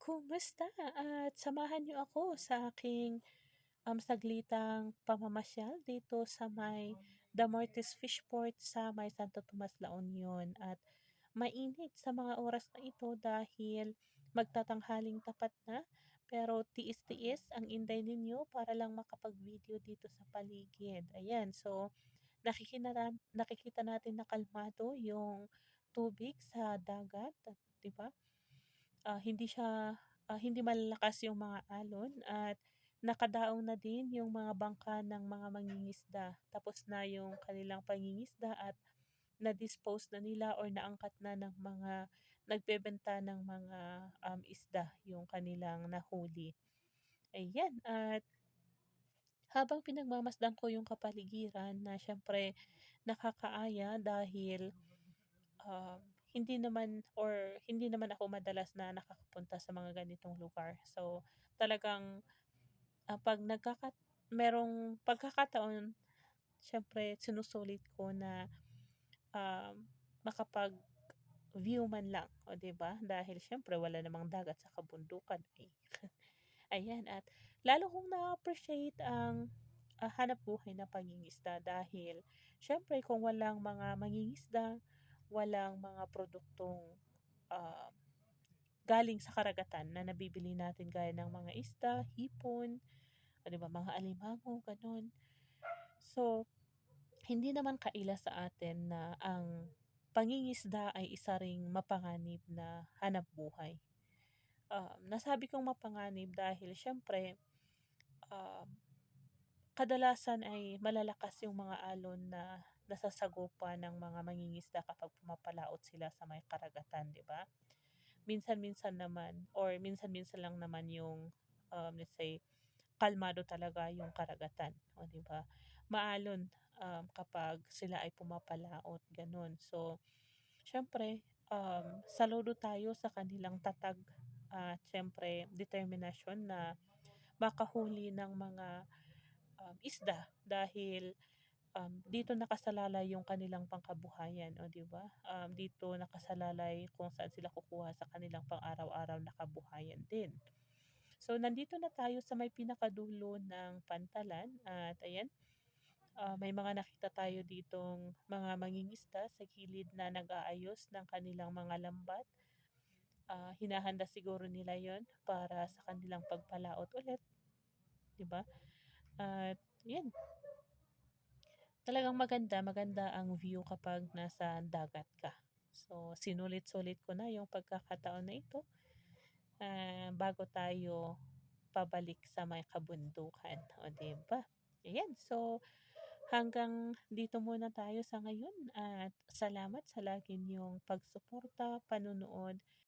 Kumusta at samahan niyo ako sa aking, um, saglitang pamamasyal dito sa may Damortes Fishport sa may Santo Tomas, La Union at mainit sa mga oras na ito dahil magtatanghaling tapat na, pero tiis-tiis ang inday ninyo para lang makapag-video dito sa paligid. Ayan, so nakikinaran nakikita natin na kalmado yung tubig sa dagat at 'di ba? Ah, hindi siya, ah, hindi malalakas yung mga alon at nakadaong na din yung mga bangka ng mga mangingisda. Tapos na yung kanilang pangingisda at na-dispose na nila or naangkat na ng mga nagbebenta ng mga, um, isda yung kanilang nahuli. Ayan, at habang pinagmamasdan ko yung kapaligiran na siyempre nakakaaya dahil, um, hindi naman or hindi naman ako madalas na nakakapunta sa mga ganitong lugar. So, talagang, ah, 'pag nagkakat merong pagkakataon siyempre sinusulit ko na, um, makapag-view man lang, oh, 'di ba? Dahil siyempre wala namang dagat sa kabundukan, eh. Ayan, at lalo kong na-appreciate ang, ah, hanapbuhay na pangingisda dahil siyempre kung walang mga mangingisda, walang mga produktong, ah, galing sa karagatan na nabibili natin gaya ng mga isda, hipon, 'di ba, mga alimango, gano'n. So, hindi naman kaila sa atin na ang pangingisda ay isa ring mapanganib na hanapbuhay. Um, nasabi kong mapanganib dahil siyempre, um, kadalasan ay malalakas yung mga alon na nasasagopan ng mga mangingisda kapag pumapalaot sila sa may karagatan, 'di ba? Minsan-minsan naman or minsan-minsan lang naman yung, um, let's say, kalmado talaga yung karagatan, oh, 'di ba? Maalon, um, kapag sila ay pumapalaot, gano'n. So, siyempre, um, saludo tayo sa kanilang tatag at siyempre determinasyon na makahuli ng mga, um, isda dahil, um, dito nakasalalay yung kanilang pangkabuhayan, oh, 'di ba? Um, dito nakasalalay kung saan sila kukuha sa kanilang pang-araw-araw na kabuhayan din. So, nandito na tayo sa may pinakadulo ng pantalan at ayan, ah, may mga nakita tayo ditong mga mangingisda sa gilid na nag-aayos ng kanilang mga lambat. Ah, hinahanda siguro nila yon para sa kanilang pagpalaot ulit, 'di ba? At 'yan. Talagang maganda, maganda ang view kapag nasa dagat ka. So, sinulit-sulit ko na yung pagkakataon na ito, ah, bago tayo pabalik sa may kabundukan, oh, 'di ba? Ayan, so hanggang dito muna tayo sa ngayon at salamat sa lagi niyong pagsuporta, panonood